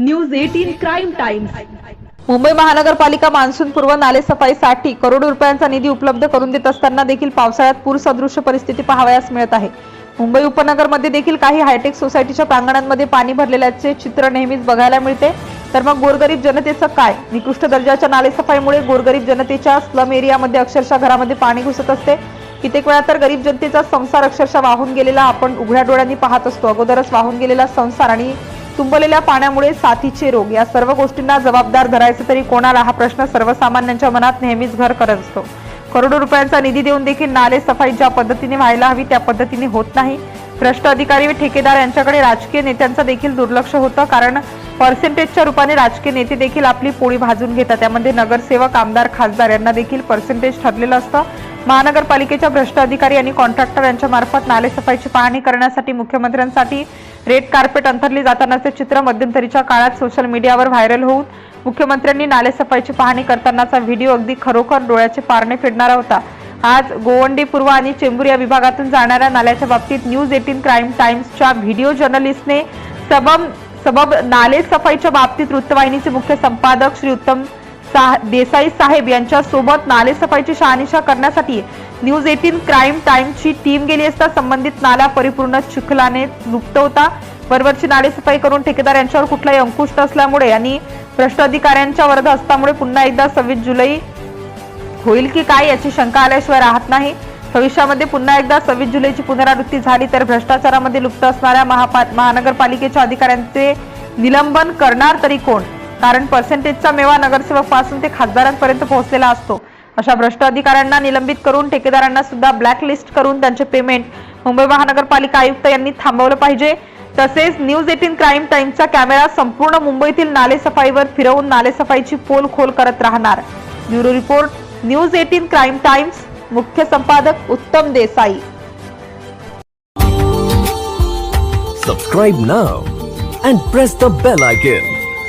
News eighteen crime times. Mumbai महानगरपालिका monsoon पूर्व नालेसफाईसाठी करोड रुपयांचा निधी उपलब्ध करून देत असताना देखील पावसाळ्यात पूरसदृश्य परिस्थिती पाहावयास मिळत आहे. मुंबई उपनगरमध्ये देखील काही हायटेक सोसायटीच्या प्रांगणांमध्ये पाणी भरलेल्याचे चित्र नेहमीच बघायला मिळते. तर मग गोरगरीब जनतेचं काय? निकृष्ट दर्जाच्या नालेसफाईमुळे गोरगरीब जनतेच्या स्लम एरियामध्ये अक्षरशः घरामध्ये पाणी घुसत असते. कित्येक वेळा तर गरीब जनतेचा संसार अक्षरशः वाहून गेलेला आपण उघड्या डोळ्यांनी पाहत असतो. अगोदरच वाहून गेलेला संसार आणि तुंबलेल्या पाण्यामुळे साथीचे रोग. या सर्व गोष्टींना जबाबदार धरायचं तरी कोणाला? हा प्रश्न सर्वसामान्यांच्या मनात नेहमीच घर करत असतो. करोडो रुपयांचा निधी देऊन देखील नाले सफाई ज्या पद्धतीने व्हायला हवी त्या पद्धतीने होत नाही. भ्रष्ट अधिकारी व ठेकेदार यांच्याकडे राजकीय नेत्यांचा देखील दुर्लक्ष होतं कारण पर्सेंटेजच्या रूपाने राजकीय नेते देखील आपली पोळी भाजून घेतात. त्यामध्ये नगरसेवक आमदार खासदार यांना देखील पर्सेंटेज ठरलेलं असतं. महानगरपालिकेच्या भ्रष्ट अधिकारी आणि कॉन्ट्रॅक्टर यांच्या मार्फत नालेसफाईची पाहणी करण्यासाठी मुख्यमंत्र्यांसाठी रेड कार्पेट अंथरली जातानाचे चित्र मध्यंतरीच्या काळात सोशल मीडियावर व्हायरल होऊन मुख्यमंत्र्यांनी नालेसफाईची पाहणी करतानाचा व्हिडिओ अगदी खरोखर डोळ्याचे पारणे फेडणारा होता. आज गोवंडी पूर्व आणि चेंबूर या विभागातून जाणाऱ्या नाल्याच्या बाबतीत न्यूज एटीन क्राईम टाइम्सच्या व्हिडिओ जर्नलिस्टने सबब सबब नाले सफाईच्या बाबतीत वृत्तवाहिनीचे मुख्य संपादक श्री उत्तम साह- देसाई साहेब यांच्यासोबत नालेसफाईची शहानिशा करण्यासाठी न्यूज एटीन क्राईम टाइमची टीम गेली असता संबंधित नाला परिपूर्ण चिखलाने लुप्त होता. वरवरची नालेसफाई करून ठेकेदार यांच्यावर कुठलाही अंकुश नसल्यामुळे आणि भ्रष्ट अधिकाऱ्यांच्या वर्ध असल्यामुळे पुन्हा एकदा सव्वीस जुलै होईल की काय याची शंका आल्याशिवाय राहत नाही. भविष्यामध्ये पुन्हा एकदा सव्वीस जुलैची पुनरावृत्ती झाली तर भ्रष्टाचारामध्ये लुप्त असणाऱ्या महापा महानगरपालिकेच्या अधिकाऱ्यांचे निलंबन करणार तरी कोण? कारण पर्सेंटेजचा मेवा नगरसेवकपासून ते खासदारांपर्यंत पोहोचलेला असतो. अशा भ्रष्ट अधिकाऱ्यांना निलंबित करून ठेकेदारांना सुद्धा ब्लॅकलिस्ट करून त्यांचे पेमेंट मुंबई महानगरपालिका आयुक्त यांनी थांबवलं पाहिजे. तसेच न्यूज एटीन क्राईम टाइमचा कॅमेरा संपूर्ण मुंबईतील नालेसफाईवर फिरवून नालेसफाईची पोल खोल करत राहणार. Bureau report news eighteen crime times मुख्य संपादक Uttam Desai. Subscribe now and press the bell icon